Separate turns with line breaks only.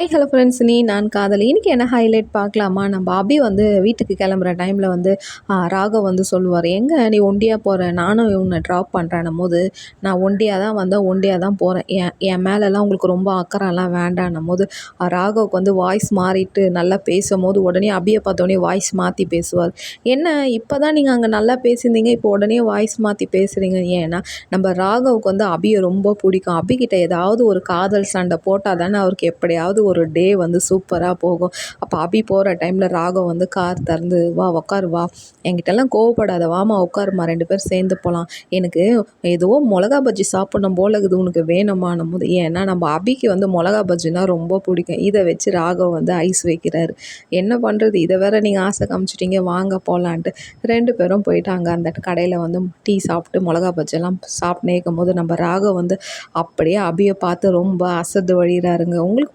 High hello friends நீ நான் காதலி. இன்றைக்கி என்ன ஹைலைட் பார்க்கலாமா? நம்ம அபி வந்து வீட்டுக்கு கிளம்புற டைமில் வந்து ராகவ் வந்து சொல்லுவார் எங்கே நீ ஒண்டியாக போகிற நானும் இவனை ட்ராப் பண்ணுறேன்னும் போது நான் ஒண்டியாக தான் வந்தால் ஒண்டியாக தான் போகிறேன் என் என் மேலெல்லாம் உங்களுக்கு ரொம்ப அக்கறைலாம் வேண்டான்னும் போது ராகவுக்கு வந்து வாய்ஸ் மாறிட்டு நல்லா பேசும்போது உடனே அபியை பார்த்தோடனே வாய்ஸ் மாற்றி பேசுவார். என்ன இப்போ தான் நீங்கள் அங்கே நல்லா பேசியிருந்தீங்க இப்போ உடனே வாய்ஸ் மாற்றி பேசுகிறீங்க ஏன்னா நம்ம ராகவுக்கு வந்து அபியை ரொம்ப பிடிக்கும். அபிகிட்ட ஏதாவது ஒரு காதல் சண்டை போட்டால் தானே அவருக்கு எப்படியாவது ஒரு டே வந்து சூப்பராக போகும். அப்போ அபி போகிற டைமில் ராகவ் வந்து கார் திறந்து வா உக்காரு வா. என்கிட்டலாம் கோவப்படாத வாமா உட்காருமா ரெண்டு பேரும் சேர்ந்து போகலாம் எனக்கு ஏதோ மிளகா பஜ்ஜி சாப்பிடணும் போல இருக்குது. உனக்கு வேணுமானும் போது ஏன்னா நம்ம அபிக்கு வந்து மிளகா பஜ்ஜினா ரொம்ப பிடிக்கும். இதை வச்சு ராகவ் வந்து ஐஸ் வைக்கிறாரு. என்ன பண்ணுறது இதை வேற நீங்கள் ஆசை காமிச்சிட்டீங்க. வாங்க போகலான்ட்டு ரெண்டு பேரும் போயிட்டாங்க. அந்த கடையில் வந்து டீ சாப்பிட்டு மிளகா பஜ்ஜெல்லாம் சாப்பிட்டே இருக்கும்போது நம்ம ராகவ் வந்து அப்படியே அபியை பார்த்து ரொம்ப அசது வழிகிறாருங்க உங்களுக்கு